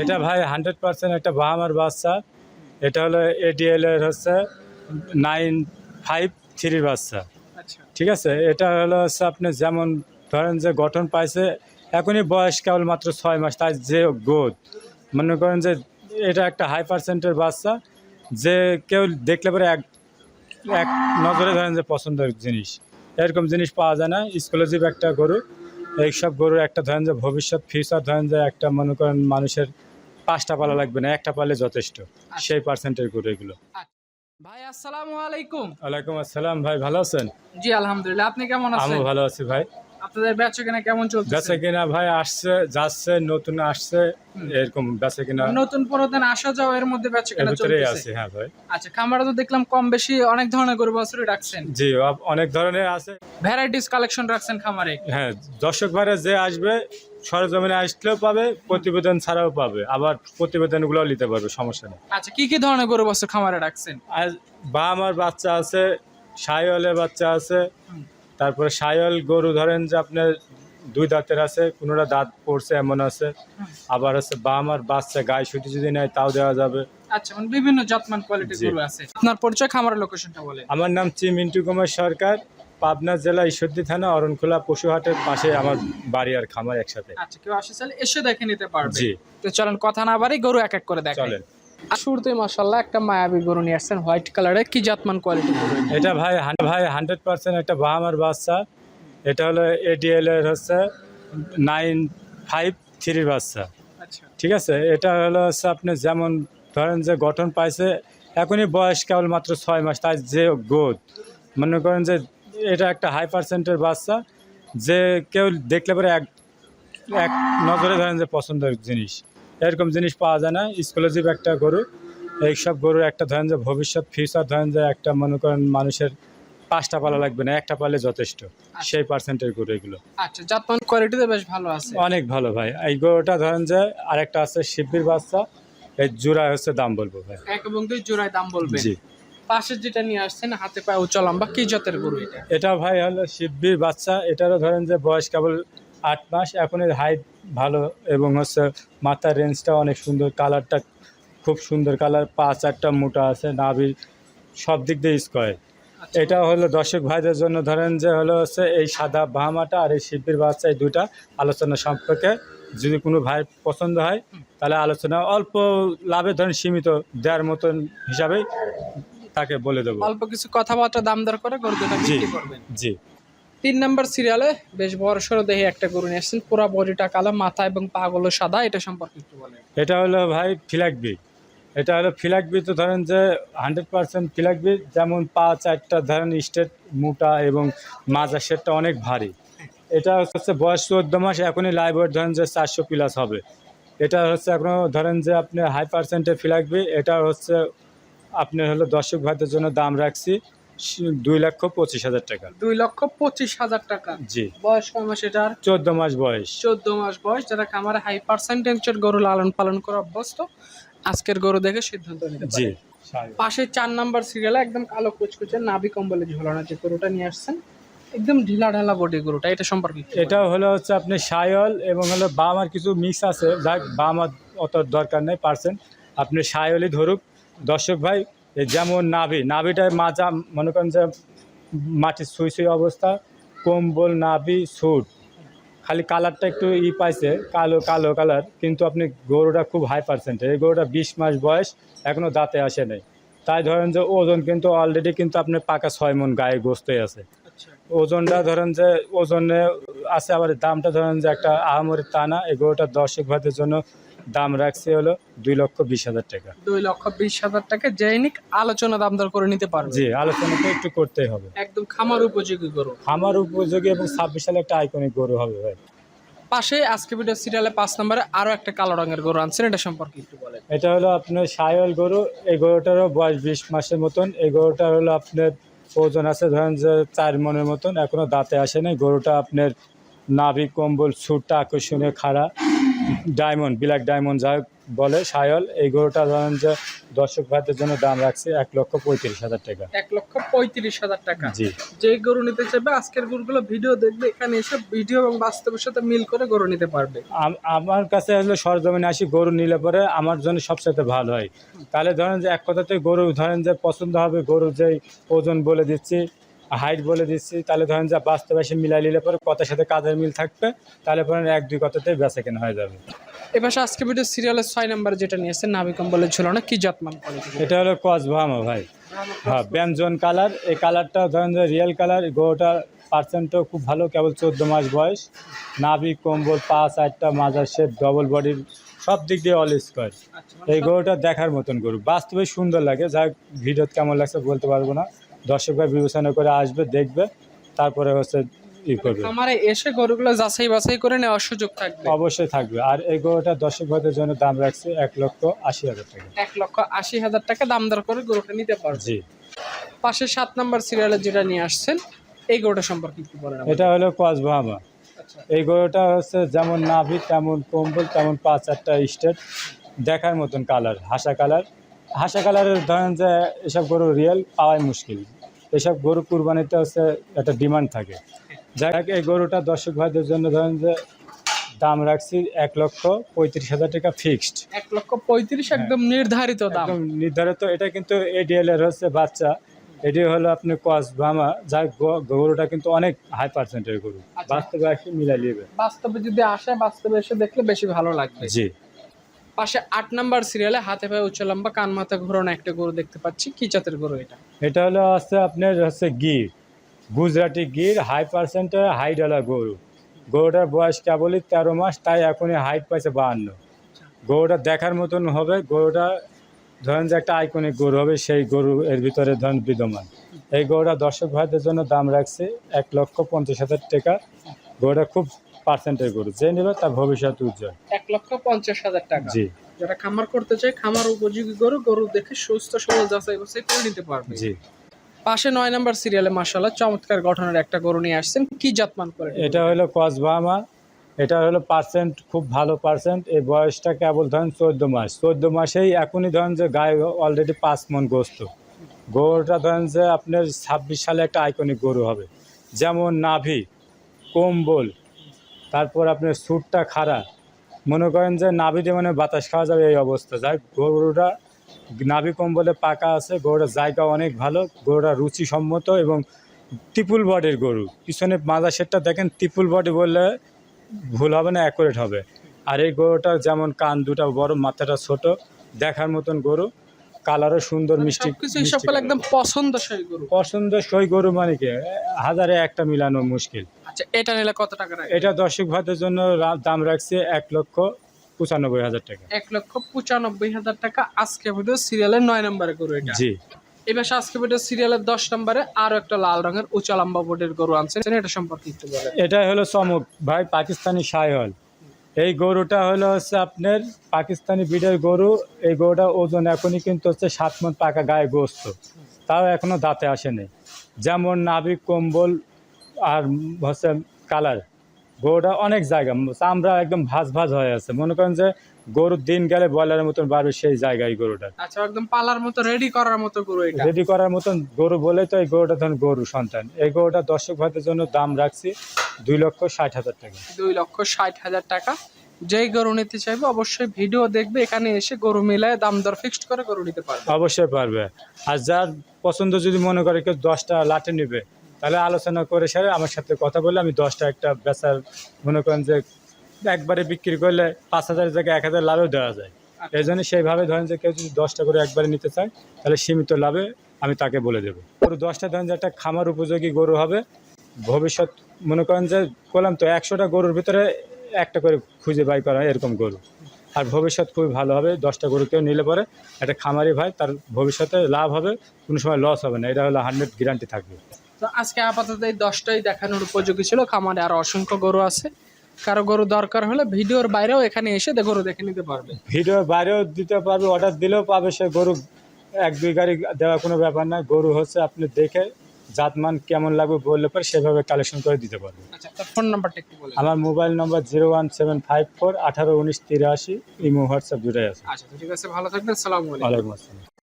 এটা ভাই hundred percent একটা বাহামার বাচ্চা। এটা হলো এডিএল এর হচ্ছে নাইন ফাইভ থ্রির বাচ্চা। আচ্ছা। ঠিক আছে? এটা হলো হচ্ছে আপনি যেমন ধরেন যে গঠন পাইছে এখনই বয়স কেবল মাত্র ছয় মাস তাই যে গোদ মনে করেন যে এটা একটা হাই পার্সেন্টের বাচ্চা যে কেউ দেখলে পরে এক এক নজরে ধরেন যে পছন্দের জিনিস। এরকম জিনিস পাওয়া যায় না স্কলারশিপ একটা গরু। এইসব গরুর একটা ধরেন যে ভবিষ্যৎ ফিউচার ধরেন যে একটা মনে করেন মানুষের পাঁচটা পালা লাগবে না একটা পালে যথেষ্ট। সেই পার্সেন্টের গরু এগুলো। ভাই আসসালামু আলাইকুম। ওয়ালাইকুম আসসালাম। ভাই ভালো আছেন? জি আলহামদুলিল্লাহ। আপনি কেমন আছেন? আমি ভালো আছি ভাই। আপনাদের বেচা কেনা কেমন চলছে বেচা কিনা ভাই আসছে যাচ্ছে নতুন আসছে এরকম বেচা কিনা নতুন পুরাতন আসা যাওয়া এর মধ্যে বেচা কেনা চলতেছে? আছে হ্যাঁ ভাই। আচ্ছা খামারে তো দেখলাম কম বেশি অনেক ধরনের গরু বাছুরই রাখছেন। জি অনেক ধরনের আছে। ভ্যারাইটিস কালেকশন রাখছেন খামারে? হ্যাঁ দর্শক ভাইরা যে আসবে সরজমিনে আসলেও পাবে প্রতিবেদন ছাড়াও পাবে। আবার প্রতিবেদনগুলো নিতে পারবে সমস্যা নেই। আচ্ছা কি কি ধরনের গরু বাছুর খামারে রাখছেন? আর বা আমার বাচ্চা আছে সায়লের বাচ্চা আছে। তারপরে সায়ল গরু ধরেন যে আপনার দুই দাঁতের আছে কোনোটা দাঁত পড়ছে এমন আছে। আবার আছে বা আমার বাচ্চা গায়ে ছুটি যদি নেয় তাও দেওয়া যাবে। আচ্ছা মানে বিভিন্ন জাতমান কোয়ালিটির গরু আছে। আপনার পরিচয় খামারের লোকেশনটা বলে আমার নাম চি মিন্টু কুমার সরকার পাবনা জেলা ঈশ্বরদী থানা অরণখোলা পশুহাটের পাশে আমার বাড়ি আর খামার একসাথে। আচ্ছা কেউ আসে এসে দেখে নিতে পারবে। জি। তো চলেন কথা না বাড়ি গরু এক এক করে দেখেন চলেন। শুরুতে মাশাল্লাহ একটা মায়াবী গরু নিয়ে আসছেন হোয়াইট কালারের কি জাতমান কোয়ালিটি এটা? ভাই ভাই হান্ড্রেড পার্সেন্ট একটা বাহামার বাচ্চা। এটা হলো এডিএল এর হচ্ছে নাইন ফাইভ থ্রির বাচ্চা। আচ্ছা। ঠিক আছে? এটা হলো হচ্ছে আপনি যেমন ধরেন যে গঠন পাইছে এখনই বয়স কেবল মাত্র ছয় মাস তাই যে গোদ মনে করেন যে এটা একটা হাই পার্সেন্টের বাচ্চা যে কেউ দেখলে পরে এক এক নজরে ধরেন যে পছন্দের জিনিস। এরকম জিনিস পাওয়া যায় না। এক্সক্লুসিভ একটা গরু। এইসব গরুর একটা ধরেন যে ভবিষ্যৎ ফিউচার ধরেন যে একটা মনে করেন মানুষের পাঁচটা পালা লাগবে না একটা পালে যথেষ্ট। সেই পার্সেন্টের গরু এগুলো। আচ্ছা জাতমান বেশ ভালো আছে। অনেক ভালো ভাই। এই গরুটা ধরেন যে আরেকটা আছে শিবির বাচ্চা। এই জোড়া হচ্ছে দাম বলব ভাই। এক এবং দুই জোড়ায় দাম বলবে। জি। পাশের যেটা নিয়ে আসছেন হাতে পায়ে উঁচা লম্বা কি জাতের গরু এটা? এটা ভাই হলো শিবির বাচ্চা। এটারও ধরেন যে বয়স কেবল আট মাস এখন এর হাইট ভালো এবং হচ্ছে মাথার রেঞ্জটা অনেক সুন্দর কালারটা খুব সুন্দর কালার পা চারটা মোটা আছে নাভি সব দিক দিয়ে স্কোয়ার আচ্ছা, এটা হলো দর্শক ভাইদের জন্য ধরেন যে হলো হচ্ছে এই সাদা বাহামাটা আর এই শিল্পীর বাচ্চা এই দুটা আলোচনা সম্পর্কে যদি কোনো ভাই পছন্দ হয় তাহলে আলোচনা অল্প লাভে ধরেন সীমিত দেওয়ার মতন হিসাবেই তাকে বলে দেবো। অল্প কিছু কথাবার্তা দাম দর করে গরু জি জি। তিন নম্বর সিরিয়ালে বেশ বড় সড়ো দেখে একটা গরু নিয়ে আসছেন। পুরা বডিটা কালো, মাথা এবং পাগুলো সাদা, এটা সম্পর্কে একটু বলেন। এটা হলো ভাই ফিলাকবি এটা হলো ফিলাকবি তো ধরেন যে হান্ড্রেড পার্সেন্ট ফিলাকবি যেমন পা চারটা, ধরেন স্টেট মোটা এবং মাজা সেটটা অনেক ভারী। এটা হচ্ছে বয়স চোদ্দ মাস, এখনই লাইভ ওয়েট ধরেন যে চারশো প্লাস হবে। এটা হচ্ছে এখনও ধরেন যে আপনি হাই পার্সেন্টের ফিলাকবি এটা হচ্ছে আপনি হলো দর্শক ভাইদের জন্য দাম রাখছি। দুই লক্ষ পঁচিশ হাজার টাকা। দুই লক্ষ পঁচিশ হাজার টাকা। জি। বয়স কয় মাস এটার? চোদ্দ মাস বয়স। চোদ্দ মাস বয়স যারা খামারে হাই পার্সেন্টেজের গরু লালন পালন করে অভ্যস্ত আজকের গরু দেখে সিদ্ধান্ত নিতে জি। পাশে চার নাম্বার সিরিয়ালে একদম কালো কুচকুচে নাভি কম্বলে ঝোলানো যে গরুটা নিয়ে আসছেন একদম ঢিলা ঢালা বডি গরুটা এটা সম্পর্কে। এটাও হলো হচ্ছে আপনি সায়ল এবং হলো বামার কিছু মিক্স আছে যাক বামার অত দরকার নেই পার্সেন্ট আপনি সায়লই ধরুক। দর্শক ভাই যেমন নাভি নাভিটায় মাজা মনে করেন যে মাটির সুই সুই অবস্থা কম্বল নাভি স্যুট খালি কালারটা একটু ই পাইছে কালো কালো কালার কিন্তু আপনি গরুটা খুব হাই পার্সেন্ট এই গরুটা বিশ মাস বয়স এখনও দাঁতে আসে নাই। তাই ধরেন যে ওজন কিন্তু অলরেডি কিন্তু আপনার পাকা ছয় মন গায়ে গোস্তই আছে। আচ্ছা। ওজনটা ধরেন যে ওজনে আছে আবার দামটা ধরেন যে একটা আহামরি তা না এই গরুটার দর্শক ভাইদের জন্য দাম রাখছে হলো দুই লক্ষ বিশ হাজার টাকা। দুই লক্ষ বিশ হাজার টাকা জৈনিক আলোচনা দাম দর করে নিতে পারবে। জি আলোচনা তো একটু করতেই হবে। একদম খামার উপযোগী গরু। আমার উপযোগী এবং ছাব্বিশ সালে একটা আইকনিক গরু হবে ভাই। পাশে আজকে ভিডিও সিরিয়ালে পাঁচ নম্বরে আরও একটা কালো রঙের গরু আনছেন এটা সম্পর্কে একটু বলেন। এটা হলো আপনার সায়ল গরু। এই গরুটারও বয়স বিশ মাসের মতন। এই গরুটা হলো আপনার ওজন আছে ধরেন যে চার মনের মতন। এখনও দাঁতে আসে নাই। গরুটা আপনার নাভি কম্বল সুটটা আকর্ষণীয় খাড়া। ডায়মন্ড ব্ল্যাক ডায়মন্ড যা বলে সায়ল এই গরুটা ধরেন যে দর্শক ভাইদের জন্য দাম রাখছি এক লক্ষ পঁয়ত্রিশ হাজার টাকা। এক লক্ষ পঁয়ত্রিশ হাজার টাকা। জি। যে গরু নিতে চাইবে আজকের গরুগুলো ভিডিও দেখবে এখানে এসে ভিডিও এবং বাস্তবের সাথে মিল করে গরু নিতে পারবে। আমার কাছে হলো সরজমিনে আসি গরু নিলে পরে আমার জন্য সবসাথে ভালো হয়। তাহলে ধরেন যে এক কথাতে গরু ধরেন যে পছন্দ হবে গরু যে ওজন বলে দিচ্ছি হাইট বলে দিচ্ছি তাহলে ধরেন যা বাস্তবে এসে মিলাই নিলে পরে কথার সাথে কাজের মিল থাকবে তাহলে পরে এক দুই কথাতে বেচা কেনা হয়ে যাবে। এবার আজকে ভিডিও সিরিয়ালের ছয় নাম্বার যেটা নিয়েছে নাভি কম্বলের না কি জাতমান কোয়ালিটি এটা হলো কস ভামা ভাই। হ্যাঁ ব্যঞ্জন কালার এই কালারটা ধরেন যে রিয়েল কালার গরুটার পার্সেন্টও খুব ভালো কেবল চোদ্দ মাস বয়স। নাভি কম্বল পা চারটা মাজার শেপ ডবল বডির সব দিক দিয়ে অল স্কোয়ার এই গরুটা দেখার মতন গরু। বাস্তবে সুন্দর লাগে যা ভিডিও কেমন লাগছে বলতে পারব না। দর্শকরা বিবেচনা করে আসবে দেখবে তারপরে হচ্ছে ই করবে। আমারে এসে গরুগুলো যাচাই বাছাই করে নেওয়ার সুযোগ থাকবে? অবশ্যই থাকবে। আর এই গরুটা দর্শক ভাইদের জন্য দাম রাখছে এক লক্ষ আশি হাজার টাকা। এক লক্ষ আশি হাজার টাকা দাম দর করে গরুটা নিতে পারবে। জি। পাশে সাত নাম্বার সিরিয়ালে যেটা নিয়ে আসছেন এই গরুটা সম্পর্কে একটু বলেন এটা হলো কস ভামা আচ্ছা। এই গরুটা হচ্ছে যেমন নাভি তেমন কম্বল তেমন পাঁচ চারটা স্টেট দেখার মতন কালার হাসা কালার হাসা কালারের ধরেন যে এসব গরু রিয়েল পাওয়াই মুশকিল। এসব গরু কুরবানিতে হচ্ছে একটা ডিমান্ড থাকে। যাই হোক এই গরুটা দর্শক ভাইদের জন্য ধরেন যে দাম রাখছি এক লক্ষ পঁয়ত্রিশ হাজার টাকা ফিক্সড এক লক্ষ পঁয়ত্রিশ একদম নির্ধারিত দাম। একদম নির্ধারিত এটা কিন্তু এডিএল এর হচ্ছে বাচ্চা। এটি হলো আপনি কস ভামা যা গ- গরুটা কিন্তু অনেক হাই পার্সেন্টের গরু। আচ্ছা। বাস্তবে আসি মিলাই নেবে। বাস্তবে যদি আসে বাস্তবে এসে দেখলে বেশি ভালো লাগবে। জি। পাশে আট নাম্বার সিরিয়ালে হাতে পায়ে উচ্চ লম্বা, কান মাথা ঘোরানো একটা গরু দেখতে পাচ্ছি। কি জাতের গরু এটা? এটা হলো আছে আপনার হচ্ছে গির। গুজরাটি গির হাই পার্সেন্টের হাই ডলার গরু। গরুটার বয়স কেবলই তেরো মাস, তাই এখনই হাইট পাইছে বাহান্ন। গরুটা দেখার মতন হবে, গরুটা ধরেন যে একটা আইকনিক গরু হবে, সেই গরু এর ভিতরে ধরেন বিদ্যমান। এই গরুটা দর্শক ভাইদের জন্য দাম রাখছে এক লক্ষ পঞ্চাশ হাজার টাকা। গরুটা খুব পার্সেন্টের গরু যে নেবে তার ভবিষ্যৎ উজ্জ্বল। এক লক্ষ পঞ্চাশ হাজার টাকা। জি। যারা খামার করতে চায় খামার উপযোগী গরু গরু দেখে সুস্থ সবল যাচাই বাছাই করে নিতে পারবে। জি। পাশে নয় নাম্বার সিরিয়ালে মাসাল্লাহ চমৎকার গঠনের একটা গরু নিয়ে আসছেন। কি জাতমান করে এটা হলো কসবামা এটা হলো পার্সেন্ট খুব ভালো পার্সেন্ট এই বয়সটা কেবল ধরেন চোদ্দ মাস। চোদ্দ মাসেই এখনই ধরেন যে গায়ে অলরেডি পাঁচ মন গোস্ত। গরুটা ধরেন যে আপনার ছাব্বিশ সালে একটা আইকনিক গরু হবে। যেমন নাভি কম্বল তারপর আপনার সুটটা খাড়া। মনে করেন যে নাভি দিয়ে মানে বাতাস খাওয়া যাবে এই অবস্থা। যাই গরুটা নাভি কম্বলে পাকা আছে, গরুটার জায়গা অনেক ভালো, গরুটা রুচিসম্মত এবং টিপুল বডির গরু। পিছনে মাজা সেটটা দেখেন ত্রিপুল বডি বললে ভুল হবে না অ্যাকুরেট হবে। আর এই গরুটা যেমন কান দুটা বড়, মাথাটা ছোট, দেখার মতন গরু। কালারও সুন্দর মিষ্টি হিসাব মিষ্টি করলে একদম পছন্দসই গরু। পছন্দ সই গরু মানে কি হাজারে একটা মিলানো মুশকিল। আচ্ছা এটা নিলে কত টাকা এটা দর্শক ভাইদের জন্য দাম রাখছে এক লক্ষ পঁচানব্বই হাজার টাকা। এক লক্ষ পঁচানব্বই হাজার টাকা। আজকে ভিডিও সিরিয়ালের নয় নম্বরে গরু এটা। জি। এবার আজকে ভিডিও সিরিয়ালের দশ নম্বরে আরও একটা লাল রঙের উঁচা লম্বা বোর্ডের গরু আনছেন। এটা সম্পর্কে একটু বলেন। এটাই হলো চমক। ভাই পাকিস্তানি সাইহল এই গরুটা হলো হচ্ছে আপনার পাকিস্তানি বিডের গরু। এই গরুটা ওজন এখনই কিন্তু হচ্ছে সাত মন পাকা গায়ে গোস্ত। তাও এখনও দাঁতে আসেনি। যেমন নাবিক, কম্বল আর হচ্ছে কালার। গরুটা অনেক জায়গা। চামড়া একদম ভাজ ভাজ হয়ে আছে। মনে করেন যে গরুর দিন গেলে বয়লারের মতন বাড়বে সেই জায়গায় গরুটা। আচ্ছা একদম পালার মতো রেডি করার মতো গরু এটা। রেডি করার মতন গরু বলে তো এই গরুটা ধরুন গরু সন্তান। এই গরুটা দর্শক ভাইদের জন্য দাম রাখছি দুই লক্ষ ষাট হাজার টাকা। দুই লক্ষ ষাট হাজার টাকা। যেই গরু নিতে চাইবে অবশ্যই ভিডিও দেখবে এখানে এসে গরু মিলায় দাম দর ফিক্সড করে গরু নিতে পারবে। অবশ্যই পারবে। আর যার পছন্দ যদি মনে করে কেউ দশটা লাটে নেবে তাহলে আলোচনা করে সেরে আমার সাথে কথা বলে আমি দশটা একটা বেচার মনে করেন যে একবারে বিক্রি করলে পাঁচ হাজার জায়গায় এক হাজার লাভেও দেওয়া যায়। এই জন্য সেইভাবে ধরেন যে কেউ যদি দশটা করে একবারে নিতে চায় তাহলে সীমিত লাভে আমি তাকে বলে দেবো। গরু দশটা ধরেন যে একটা খামার উপযোগী গরু হবে ভবিষ্যৎ মনে করেন যে বললাম তো একশোটা গরুর ভিতরে একটা করে খুঁজে বাই করা হয় এরকম গরু। আর ভবিষ্যৎ খুবই ভালো হবে দশটা গরু কেউ নিলে পরে একটা খামারি ভাই তার ভবিষ্যতে লাভ হবে কোনো সময় লস হবে না এটা হলো হান্ড্রেড গ্যারান্টি থাকবে। তো আজকে আপাতত এই দশটাই দেখানোর উপযোগী ছিল খামারে আর অসংখ্য গরু আছে। কারও গরু দরকার হলে ভিডিওর বাইরেও এখানে এসে গরু দেখে নিতে পারবে। ভিডিও বাইরেও দিতে পারবে অর্ডার দিলেও পাবে সে গরু এক দুই গাড়ি দেওয়া কোনো ব্যাপার না গরু হচ্ছে আপনি দেখে জাতমান কেমন লাগবে বললে পরে সেভাবে কালেকশন করে দিতে পারব। আচ্ছা ফোন নাম্বারটা একটু বলে দিন। আমার mobile number zero one seven five four আঠারো উনিশ তিরাশি ইমো হোয়াটসঅ্যাপ দুটাই আছে। আচ্ছা ঠিক আছে ভালো থাকবেন সালাম আলাইকুম। আসসালাম।